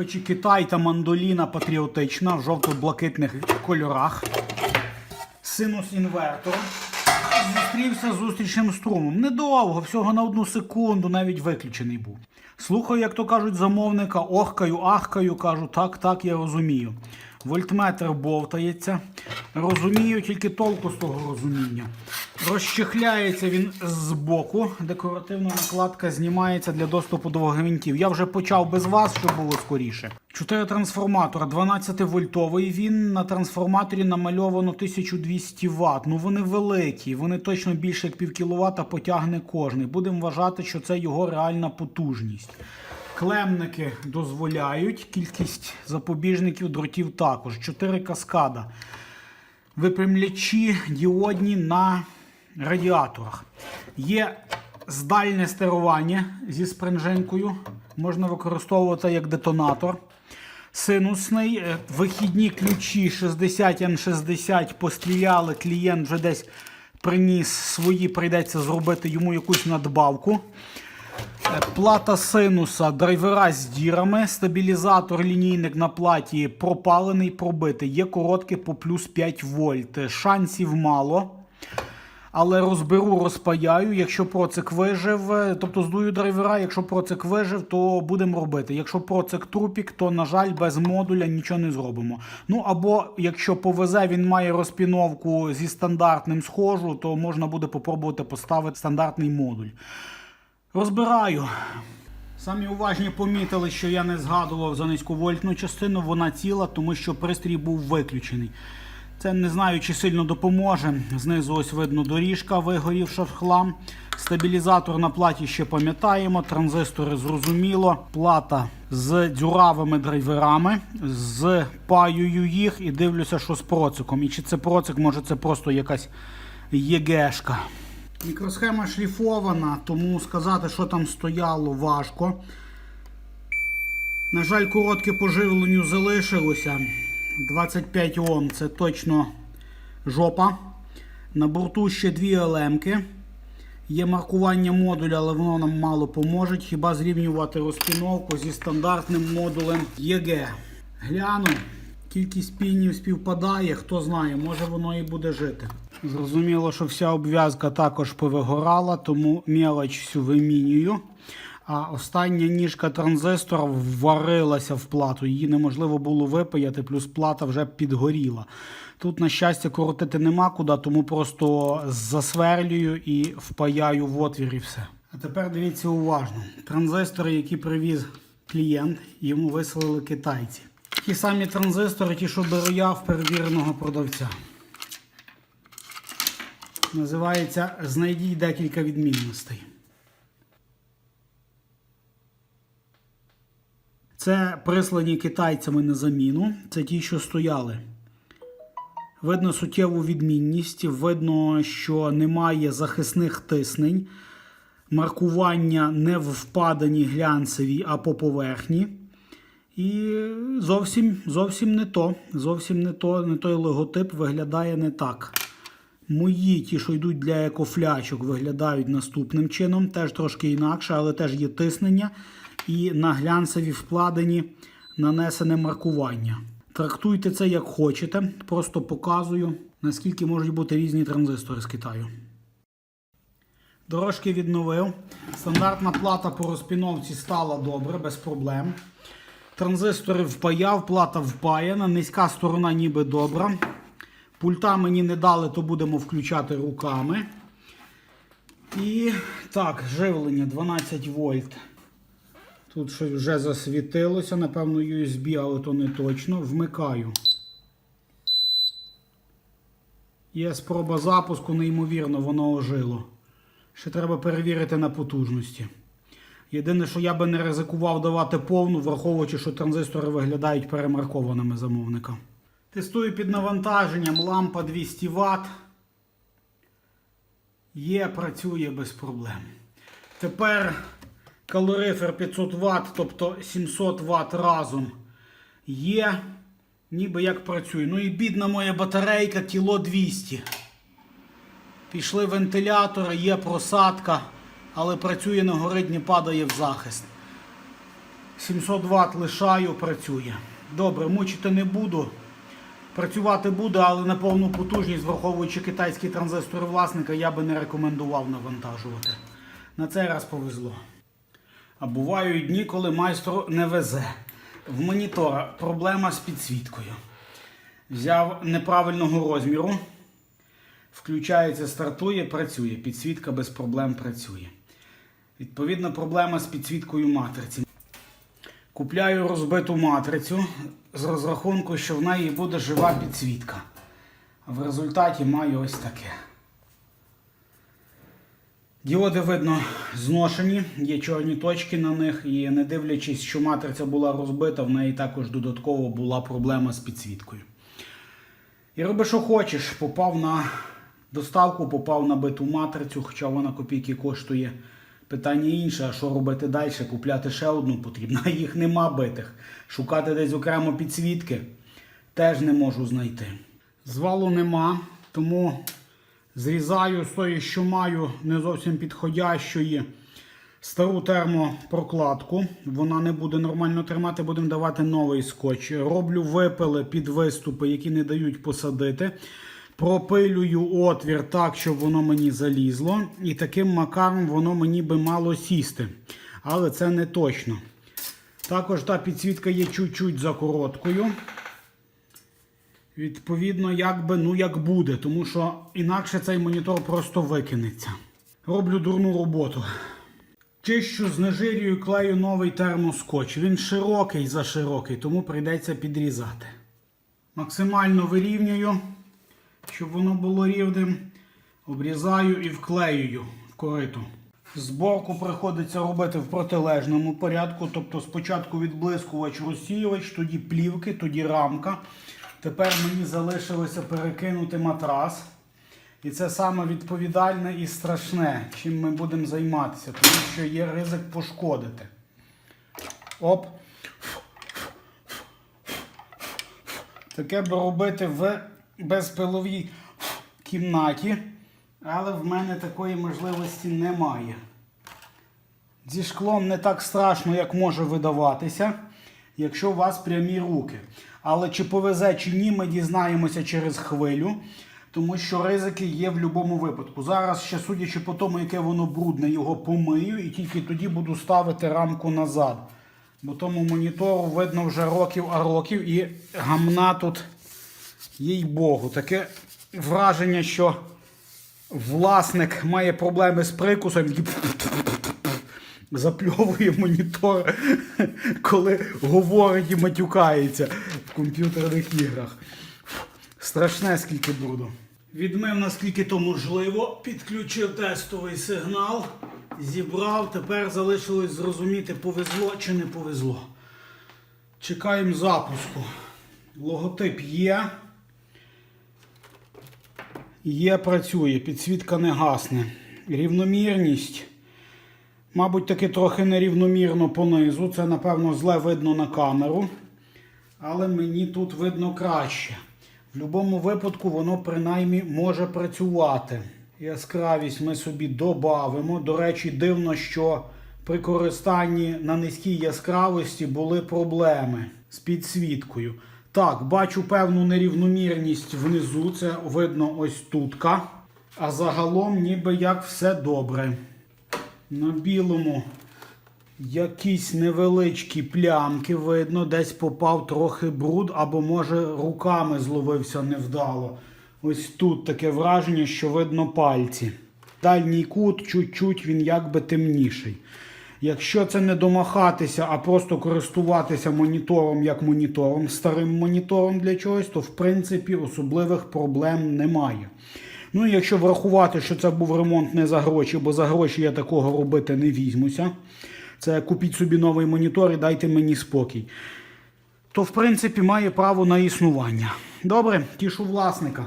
Хоч і Китай та мандоліна патріотична в жовто-блакитних кольорах. Синус інвертора. Зустрівся з зустрічним струмом. Недовго, всього на одну секунду, навіть виключений був. Слухаю, як то кажуть, замовника, охкаю, ахкаю, кажу, так, так, я розумію. Вольтметр бовтається. Розумію, тільки толку з того розуміння. Розчехляється він з боку. Декоративна накладка знімається для доступу до гвинтів. Я вже почав без вас, щоб було скоріше. Чотири трансформатора, 12 вольтовий. Він на трансформаторі намальовано 1200 Вт. Ну вони великі, вони точно більше як пів кіловата потягне кожний. Будемо вважати, що це його реальна потужність. Клемники дозволяють, кількість запобіжників дротів також. 4 каскада. Випрямлячі діодні на радіаторах. Є здальне стирування зі спринжинкою. Можна використовувати як детонатор. Синусний, е, вихідні ключі 60N60 постріляли, клієнт вже десь приніс свої, прийдеться зробити йому якусь надбавку. Е, Плата синуса, драйвера з дірами, стабілізатор лінійник на платі пропалений, пробитий. Є коротке по плюс 5 вольт. Шансів мало. Але розберу, розпаяю. Якщо процик вижив, е, тобто здую драйвера, якщо процик вижив, то будемо робити. Якщо процик трупік, то, на жаль, без модуля нічого не зробимо. Ну або якщо повезе, він має розпіновку зі стандартним схожу, то можна буде попробувати поставити стандартний модуль. Розбираю. Самі уважні помітили, що я не згадував за низьковольтну частину, вона ціла, тому що пристрій був виключений. Це не знаю, чи сильно допоможе. Знизу ось видно доріжка, вигорівша в хлам. Стабілізатор на платі ще пам'ятаємо, транзистори зрозуміло. Плата з дзюравими драйверами, спаюю їх і дивлюся, що з проциком. І чи це процик, може це просто якась ЄГшка. Мікросхема шліфована, тому сказати, що там стояло, важко. На жаль, коротке по живленню залишилося. 25 Ом це точно жопа. На борту ще дві елемки. Є маркування модуля, але воно нам мало поможе. Хіба зрівнювати розпіновку зі стандартним модулем ЄГ. Гляну, кількість пінів співпадає, хто знає, може воно і буде жити. Зрозуміло, що вся обв'язка також повигорала, тому мелоч всю вимінюю. А остання ніжка транзистора вварилася в плату. Її неможливо було випаяти, плюс плата вже підгоріла. Тут, на щастя, коротити нема куди, тому просто засверлюю і впаяю в отвір і все. А тепер дивіться уважно. Транзистори, які привіз клієнт, йому вислали китайці. Ті самі транзистори, ті, що беру я в перевіреного продавця. Називається Знайдіть декілька відмінностей. Це прислані китайцями на заміну. Це ті, що стояли. Видно суттєву відмінність. Видно, що немає захисних тиснень. Маркування не в впадані глянцеві, а по поверхні. І зовсім зовсім не то. Зовсім не то, не той логотип виглядає не так. Мої, ті, що йдуть для екофлячок, виглядають наступним чином. Теж трошки інакше, але теж є тиснення. І на глянцеві вкладені нанесене маркування. Трактуйте це як хочете. Просто показую, наскільки можуть бути різні транзистори з Китаю. Дорожки відновив. Стандартна плата по розпіновці стала добре, без проблем. Транзистори впаяв, плата впаяна, низька сторона ніби добра. Пульта мені не дали, то будемо включати руками. І так, живлення 12 вольт. Тут щось вже засвітилося, напевно, USB, але то не точно. Вмикаю. Є спроба запуску, неймовірно, воно ожило. Ще треба перевірити на потужності. Єдине, що я би не ризикував давати повну, враховуючи, що транзистори виглядають перемаркованими замовника. Тестую під навантаженням лампа 200 Вт. Є, працює без проблем. Тепер калорифер 500 Вт, тобто 700 Вт разом є. Ніби як працює. Ну і бідна моя батарейка кіло 200. Пішли вентилятори, є просадка, але працює на горить, не падає в захист. 700 Вт лишаю, працює. Добре, мучити не буду. Працювати буде, але на повну потужність, враховуючи китайські транзистори власника, я би не рекомендував навантажувати. На цей раз повезло. А бувають дні, коли майстру не везе. В монітора проблема з підсвіткою. Взяв неправильного розміру. Включається, стартує, працює. Підсвітка без проблем працює. Відповідно, проблема з підсвіткою матриці. Купляю розбиту матрицю з розрахунку, що в неї буде жива підсвітка. В результаті маю ось таке. Діоди, видно, зношені, є чорні точки на них, і не дивлячись, що матриця була розбита, в неї також додатково була проблема з підсвіткою. І роби, що хочеш, попав на доставку, попав на биту матрицю, хоча вона копійки коштує. Питання інше, а що робити далі? Купляти ще одну потрібно, їх нема битих. Шукати десь окремо підсвітки теж не можу знайти. Звалу нема, тому зрізаю з тої, що маю, не зовсім підходящої стару термопрокладку. Вона не буде нормально тримати, будемо давати новий скотч. Роблю випили під виступи, які не дають посадити. Пропилюю отвір так, щоб воно мені залізло. І таким макаром воно мені би мало сісти. Але це не точно. Також та підсвітка є чуть-чуть за короткою. Відповідно, як би, ну як буде, тому що інакше цей монітор просто викинеться. Роблю дурну роботу. Чищу, знежирюю, клею новий термоскотч. Він широкий за широкий, тому прийдеться підрізати. Максимально вирівнюю, щоб воно було рівним. Обрізаю і вклеюю в кориту. Зборку приходиться робити в протилежному порядку. Тобто спочатку відблискувач розсіювач, тоді плівки, тоді рамка. Тепер мені залишилося перекинути матрас. І це саме відповідальне і страшне, чим ми будемо займатися, тому що є ризик пошкодити. Оп. Таке би робити в безпиловій кімнаті, але в мене такої можливості немає. Зі шклом не так страшно, як може видаватися, якщо у вас прямі руки. Але чи повезе, чи ні, ми дізнаємося через хвилю, тому що ризики є в будь-якому випадку. Зараз, ще судячи по тому, яке воно брудне, його помию і тільки тоді буду ставити рамку назад. Бо тому монітору видно вже років а років і гамна тут, їй Богу, таке враження, що власник має проблеми з прикусом. Запльовує монітор, коли говорить і матюкається в комп'ютерних іграх. Страшне скільки бруду. Відмив наскільки то можливо, підключив тестовий сигнал, зібрав. Тепер залишилось зрозуміти, повезло чи не повезло. Чекаємо запуску. Логотип є. Є, працює, підсвітка не гасне. Рівномірність. Мабуть, таки трохи нерівномірно понизу. Це, напевно, зле видно на камеру. Але мені тут видно краще. В будь-якому випадку воно принаймні може працювати. Яскравість ми собі додамо. До речі, дивно, що при користанні на низькій яскравості були проблеми з підсвіткою. Так, бачу певну нерівномірність внизу. Це видно ось тутка. А загалом, ніби як все добре. На білому якісь невеличкі плямки видно, десь попав трохи бруд, або, може, руками зловився невдало. Ось тут таке враження, що видно пальці. Дальній кут чуть-чуть він якби темніший. Якщо це не домахатися, а просто користуватися монітором як монітором, старим монітором для чогось, то в принципі особливих проблем немає. Ну, і якщо врахувати, що це був ремонт не за гроші, бо за гроші я такого робити не візьмуся. Це купіть собі новий монітор і дайте мені спокій. То, в принципі, має право на існування. Добре, тішу власника.